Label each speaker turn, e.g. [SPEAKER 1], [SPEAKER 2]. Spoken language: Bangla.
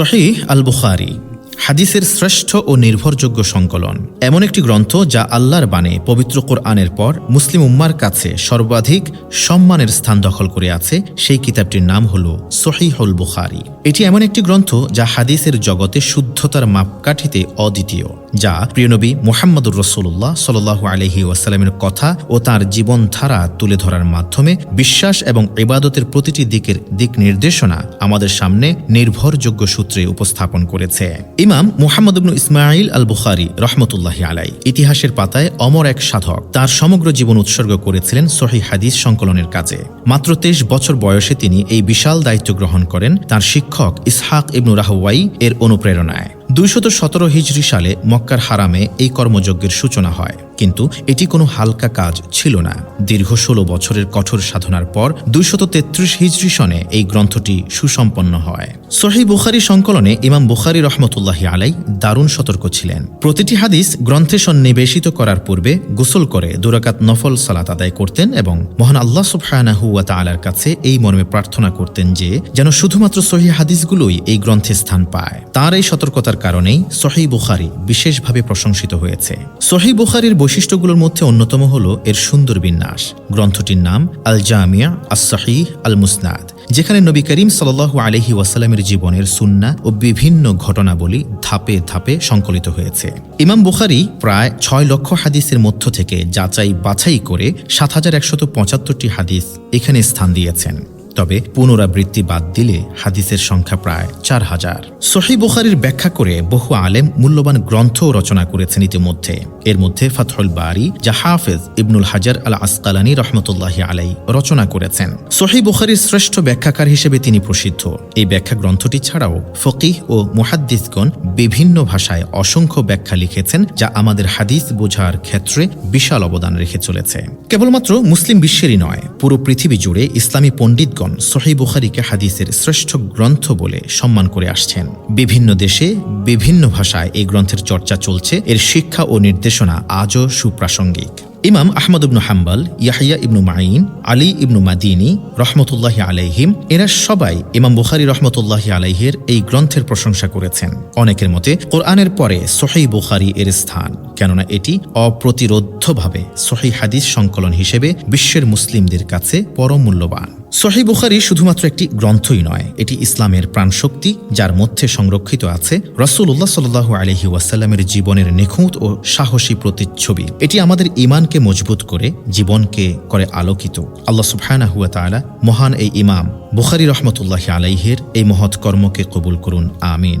[SPEAKER 1] সহি আল বুখারি হাদিসের শ্রেষ্ঠ ও নির্ভরযোগ্য সংকলন। এমন একটি গ্রন্থ যা আল্লাহর বাণী, পবিত্র কোরআনের পর মুসলিম উম্মার কাছে সর্বাধিক সম্মানের স্থান দখল করে আছে, সেই কিতাবটির নাম হল সহিহল বুখারি। এটি এমন একটি গ্রন্থ যা হাদিসের জগতে শুদ্ধতার মাপকাঠিতে অদ্বিতীয়। যা প্রিয়নবী মোহাম্মদুর রসুল্লাহ সাল্লাহ আলহি ওয়াসালামের কথা ও তার জীবনধারা তুলে ধরার মাধ্যমে বিশ্বাস এবং ইবাদতের প্রতিটি দিকের দিক নির্দেশনা আমাদের সামনে নির্ভরযোগ্য সূত্রে উপস্থাপন করেছে। ইমাম মুহাম্মদ ইসমাইল আল বুখারি রহমতুল্লাহ আলাই ইতিহাসের পাতায় অমর এক সাধক তার সমগ্র জীবন উৎসর্গ করেছিলেন সহি হাদিস সংকলনের কাজে। মাত্র তেইশ বছর বয়সে তিনি এই বিশাল দায়িত্ব গ্রহণ করেন তার শিক্ষক ইসহাক ইবনু রাহওয়াই এর অনুপ্রেরণায়। দুইশত সতেরো হিজরি সালে মক্কার হারামে এই কর্মযজ্ঞের সূচনা হয়। কিন্তু এটি কোনো হালকা কাজ ছিল না। দীর্ঘ ষোলো বছরের কঠোর সাধনার পর দুইশত তেত্রিশ হিজরি সনে এই গ্রন্থটি সুসম্পন্ন হয়। সহি বুখারি সংকলনে ইমাম বুখারি রহমতুল্লাহি আলাই দারুণ সতর্ক ছিলেন। প্রতিটি হাদিস গ্রন্থে সন্নিবেশিত করার পূর্বে গোসল করে দুরাকাত নফল সালাত আদায় করতেন এবং মহান আল্লাহ সুবহানাহু ওয়া তাআলার কাছে এই মর্মে প্রার্থনা করতেন যে, যেন শুধুমাত্র সহি হাদিসগুলোই এই গ্রন্থে স্থান পায়। তার এই সতর্কতার কারণেই সহি বুখারি বিশেষভাবে প্রশংসিত হয়েছে। সহি বুখারির বৈশিষ্ট্যগুলোর মধ্যে অন্যতম হল এর সুন্দর বিন্যাস। গ্রন্থটির নাম আল জামিয়া আস সহিহ আল মুসনাদ যেখানে নবী করিম সাল আলহি ওয়াসালামের জীবনের সুন্না ও বিভিন্ন ঘটনাবলী ধাপে ধাপে সংকলিত হয়েছে। ইমাম বুখারি প্রায় ছয় লক্ষ হাদিসের মধ্য থেকে যাচাই বাছাই করে সাত হাজার একশত পঁচাত্তরটি হাদিস এখানে স্থান দিয়েছেন। তবে পুনরাবৃত্তি বাদ দিলে হাদিসের সংখ্যা প্রায় চার হাজার। সহি বুখারির ব্যাখ্যা করে বহু আলেম মূল্যবান গ্রন্থ রচনা করেছেন ইতিমধ্যে। এর মধ্যে ফাতহুল বারি, যা হাফেজ ইবনুল হাজার আল আসকালানি রহমতুল্লাহ আলাই রচনা করেছেন। সহি বুখারির শ্রেষ্ঠ ব্যাখ্যাকার হিসেবে তিনি প্রসিদ্ধ। এই ব্যাখ্যা গ্রন্থটি ছাড়াও ফকিহ ও মুহাদ্দিসগণ বিভিন্ন ভাষায় অসংখ্য ব্যাখ্যা লিখেছেন, যা আমাদের হাদিস বোঝার ক্ষেত্রে বিশাল অবদান রেখে চলেছে। কেবলমাত্র মুসলিম বিশ্বেরই নয়, পুরো পৃথিবী জুড়ে ইসলামী পণ্ডিতগণ সহি বুখারিকে হাদিসের শ্রেষ্ঠ গ্রন্থ বলে সম্মান করে আসছেন। বিভিন্ন দেশে বিভিন্ন ভাষায় এই গ্রন্থের চর্চা চলছে। এর শিক্ষা ও নির্দেশনা আজও সুপ্রাসঙ্গিক। ইমাম Ahmad ibnu Hanbal, Yahya ibnu Main Ali ibnu Madini রহমতুল্লাহ আলাইহিম, এরা সবাই ইমাম বুখারি রহমতুল্লাহ আলাইহের এই গ্রন্থের প্রশংসা করেছেন। অনেকের মতে কোরআনের পরে সোহেই বুখারি এর স্থান, কেননা এটি অপ্রতিরোধ্যভাবে সহি হাদিস সংকলন হিসেবে বিশ্বের মুসলিমদের কাছে পরম মূল্যবান সহি বুখারি শুধুমাত্র একটি গ্রন্থই নয়, এটি ইসলামের প্রাণশক্তি, যার মধ্যে সংরক্ষিত আছে রসুল্লাহ সাল্লু আলহি ওয়াসাল্লামের জীবনের নিখুঁত ও সাহসী প্রতিচ্ছবি। এটি আমাদের ইমানকে মজবুত করে, জীবনকে করে আলোকিত। আল্লাহ সুফায়না হুয়া তালা মহান এই ইমাম, বুখারি রহমতুল্লাহ আলাইহের এই মহৎ কর্মকে কবুল করুন, আমিন।